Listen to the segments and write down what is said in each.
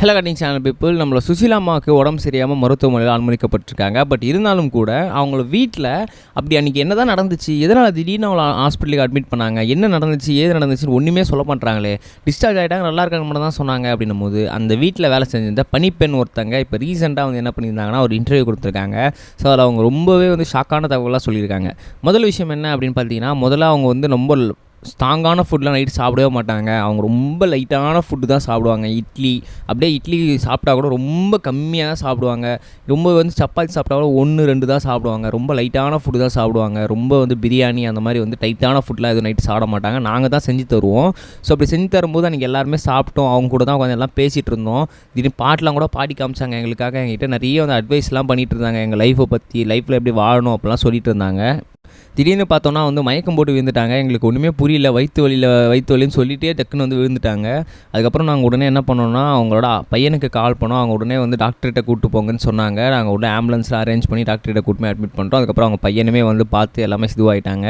Hello cutting channel people நம்மளை சுசிலா அம்மாவுக்கு உடம்பு சரியாமல் மருத்துவமனையில் அனுமதிக்கப்பட்டிருக்காங்க பட் இருந்தாலும் கூட அவங்கள வீட்டில் அப்படி அன்றைக்கி என்ன தான் நடந்துச்சு எதனால் திடீர்னு அவங்கள ஹாஸ்பிட்டலுக்கு அட்மிட் பண்ணாங்க என்ன நடந்துச்சு ஏது நடந்துச்சுன்னு ஒன்றுமே சொல்ல பண்ணுறாங்களே டிஸ்சார்ஜ் ஆகிட்டாங்க நல்லா இருக்காங்க மட்டும் தான் சொன்னாங்க அப்படின்னும் போது அந்த வீட்டில் வேலை செஞ்சிருந்த பனிப்பெண் ஒருத்தங்க இப்போ ரீசெண்டாக வந்து என்ன பண்ணியிருந்தாங்கன்னா ஒரு இன்டர்வியூ கொடுத்துருக்காங்க. ஸோ அதில் அவங்க ரொம்பவே வந்து ஷாக்கான தகவலாக சொல்லியிருக்காங்க. முதல் விஷயம் என்ன அப்படின்னு பார்த்தீங்கன்னா முதல்ல அவங்க வந்து ரொம்ப ஸ்ட்ராங்கான ஃபுட்லாம் நைட் சாப்பிடவே மாட்டாங்க. அவங்க ரொம்ப லைட்டான ஃபுட்டு தான் சாப்பிடுவாங்க. இட்லி அப்படியே இட்லி சாப்பிட்டா கூட ரொம்ப கம்மியாக தான் சாப்பிடுவாங்க. ரொம்ப வந்து சப்பாத்தி சாப்பிட்டா கூட ஒன்று ரெண்டு தான் சாப்பிடுவாங்க. ரொம்ப லைட்டான ஃபுட்டு தான் சாப்பிடுவாங்க. ரொம்ப வந்து பிரியாணி அந்த மாதிரி வந்து டைட்டான ஃபுட்லாம் எதுவும் நைட்டு சாப்பிட மாட்டாங்க. நாங்கள் தான் செஞ்சு தருவோம். ஸோ அப்படி செஞ்சு தரும்போது அன்றைக்கி எல்லாருமே சாப்பிட்டோம். அவங்க கூட தான் உட்காந்து எல்லாம் பேசிகிட்டு இருந்தோம். திடீர்னு பாட்டெலாம் கூட பாடி காமிச்சாங்க எங்களுக்காக. எங்ககிட்ட நிறைய வந்து அட்வைஸ்லாம் பண்ணிகிட்டு இருந்தாங்க. எங்கள் லைஃப்பை பற்றி லைஃப்பில் எப்படி வாழணும் அப்படிலாம் சொல்லிட்டு இருந்தாங்க. திடீர்னு பார்த்தோன்னா வந்து மயக்கம் போட்டு விழுந்துட்டாங்க. எங்களுக்கு ஒன்றுமே புரியல. வயிற்று வலியில் வயிற்று வலின்னு சொல்லிட்டே டக்குன்னு வந்து விழுந்துட்டாங்க. அதுக்கப்புறம் நாங்கள் உடனே என்ன பண்ணோம்னா அவங்களோட பையனுக்கு கால் பண்ணோம். அவங்க உடனே வந்து டாக்டர்கிட்ட கூப்பிட்டு போங்கன்னு சொன்னாங்க. நாங்கள் உடனே ஆம்புலன்ஸில் அரேஞ்ச் பண்ணி டாக்டர்கிட்ட கூட்டு போய் அட்மிட் பண்ணிட்டோம். அதுக்கப்புறம் அவங்க பையனுமே வந்து பார்த்து எல்லாமே இதுவாகிட்டாங்க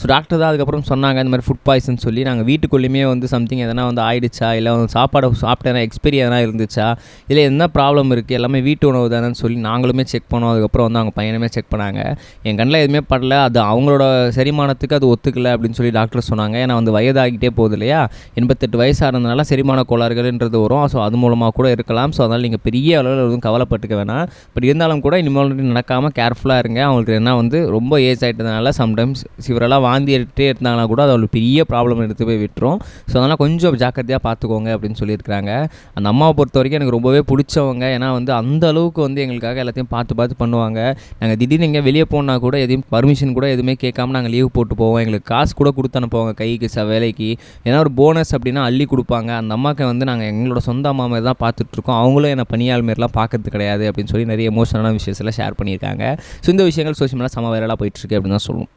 ஸோ டாக்டர் தான் அதுக்கப்புறம் சொன்னாங்க இந்த மாதிரி ஃபுட் பாய்சன் சொல்லி நாங்கள் வீட்டுக்குள்ளேயுமே வந்து சம்திங் எதனா வந்து ஆயிடுச்சா? இல்லை வந்து சாப்பாடு சாப்பிட்டேனா எக்ஸ்பீரி எதனா இருந்துச்சா? இல்லை என்ன ப்ராப்ளம் இருக்குது எல்லாமே வீட்டு உணவு தானேன்னு சொல்லி நாங்களுமே செக் பண்ணோம். அதுக்கப்புறம் வந்து அவங்க பையனுமே செக் பண்ணாங்க. என் கண்ணில் எதுவுமே படல. அது அவங்க அவங்களோட செரிமானத்துக்கு அது ஒத்துக்கலை அப்படின்னு சொல்லி டாக்டர் சொன்னாங்க. ஏன்னா வந்து வயதாகிட்டே போகுது இல்லையா? எண்பத்தெட்டு வயசாக இருந்தனால செரிமான கோளாறுகள்ன்றது வரும். ஸோ அது மூலமாக கூட இருக்கலாம். ஸோ அதனால் நீங்கள் பெரிய அளவில் எதுவும் கவலைப்பட்டுக்க வேணாம். பட் இருந்தாலும் கூட இனிமேல் நடக்காமல் கேர்ஃபுல்லாக இருங்க. அவங்களுக்கு என்ன வந்து ரொம்ப ஏஜ் ஆகிட்டதுனால சம்டைம்ஸ் சிவரெல்லாம் வாந்தி எடுத்துகிட்டே இருந்தாங்கன்னா கூட அது அவங்களுக்கு பெரிய ப்ராப்ளம் எடுத்து போய் விட்டுரும். ஸோ அதனால் கொஞ்சம் ஜாக்கிரதையாக பார்த்துக்கோங்க அப்படின்னு சொல்லியிருக்காங்க அந்த அம்மாவை பொறுத்த வரைக்கும் எனக்கு ரொம்பவே பிடிச்சவங்க. ஏன்னா வந்து அந்த அளவுக்கு வந்து எங்களுக்காக எல்லாத்தையும் பார்த்து பார்த்து பண்ணுவாங்க. நாங்கள் திடீர்னு எங்கே வெளியே போனால் கூட எதையும் பர்மிஷன் கூட எதுவுமே கேட்காம நாங்கள் லீவ் போட்டு போவோம். எங்களுக்கு காசு கூட கொடுத்து அனுப்புவாங்க கைக்கு ச வேலைக்கு. ஏன்னா ஒரு போனஸ் அப்படின்னா அள்ளி கொடுப்பாங்க. அந்த அம்மாவுக்கு வந்து நாங்கள் எங்களோட சொந்த அம்மா மாதிரி தான் பார்த்துட்ருக்கோம் அவங்களும் என்னை பணியாள் மாரிலாம் பார்க்கறது கிடையாது அப்படின்னு சொல்லி நிறைய எமோஷனலான விஷயத்தில் ஷேர் பண்ணியிருக்காங்க. ஸோ இந்த விஷயங்கள் சோஷியல் மீடியா சம வைரலாக போயிட்டுருக்கு அப்படின்னு தான் சொல்லுவோம்.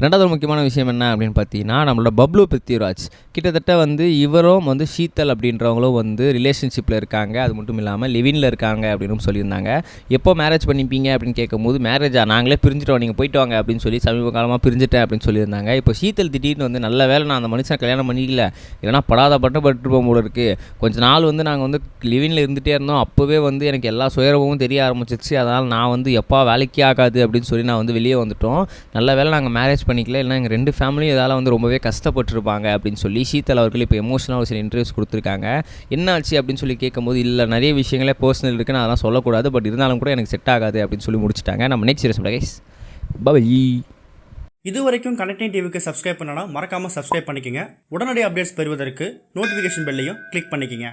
ரெண்டாவது ஒரு முக்கியமான விஷயம் என்ன அப்படின்னு பார்த்தீங்கன்னா நம்மளோட பப்ளு பிருத்திவிராஜ். கிட்டத்தட்ட வந்து இவரும் வந்து ஷீத்தல் அப்படின்றவங்களும் வந்து ரிலேஷன்ஷிப்பில் இருக்காங்க. அது மட்டும் இல்லாமல் லிவினில் இருக்காங்க அப்படின்னு சொல்லியிருந்தாங்க. எப்போ மேரேஜ் பண்ணிப்பீங்க அப்படின்னு கேட்கும்போது மேரேஜா நாங்களே பிரிஞ்சிட்டோம். நீங்கள் போயிட்டு வாங்க அப்படின்னு சொல்லி சமீப காலமாக பிரிஞ்சுட்டேன் அப்படின்னு சொல்லியிருந்தாங்க. இப்போ ஷீத்தல் திடீர்னு வந்து நல்ல வேலை நான் அந்த மனுஷன் கல்யாணம் பண்ணிக்கல. இல்லைனா படாத பட்டு பட்டுருப்போம் போல இருக்குது கொஞ்ச நாள் வந்து நாங்கள் வந்து லிவினில் இருந்துகிட்டே இருந்தோம். அப்போவே வந்து எனக்கு எல்லா சுயரமும் தெரிய ஆரம்பிச்சிச்சு அதனால் நான் வந்து எப்போ வேலைக்கே ஆகாது அப்படின்னு சொல்லி நான் வந்து வெளியே வந்துட்டோம். நல்ல வேலை நாங்கள் மேரேஜ் பண்ணிக்கல. இல்லைனா எங்கள் ரெண்டு ஃபேமிலியும் இதால் வந்து ரொம்பவே கஷ்டப்பட்டுருப்பாங்க அப்படின்னு சொல்லி சீத்தல் அவர்கள் இப்போ எமோஷனல் ஒரு சில இன்டர்வியூஸ் கொடுத்துருக்காங்க. என்ன ஆச்சு அப்படின்னு சொல்லி கேட்கும்போது இல்லை நிறைய விஷயங்களே பர்சனல் இருக்குது நான் அதெல்லாம் சொல்லக்கூடாது. பட் இருந்தாலும் கூட எனக்கு செட் ஆகாது அப்படின்னு சொல்லி முடிச்சிட்டாங்க. நம்ம நெக்ஸ்ட் சீரியஸ் கைஸ் பை இது வரைக்கும் கனெக்டிங் டிவிக்கு சப்ஸ்கிரைப் பண்ணனா மறக்காமல் சப்ஸ்கிரைப் பண்ணிக்கங்க. உடனடி அப்டேட்ஸ் பெறுவதற்கு நோட்டிஃபிகேஷன் பெல்லையும் கிளிக் பண்ணிக்கங்க.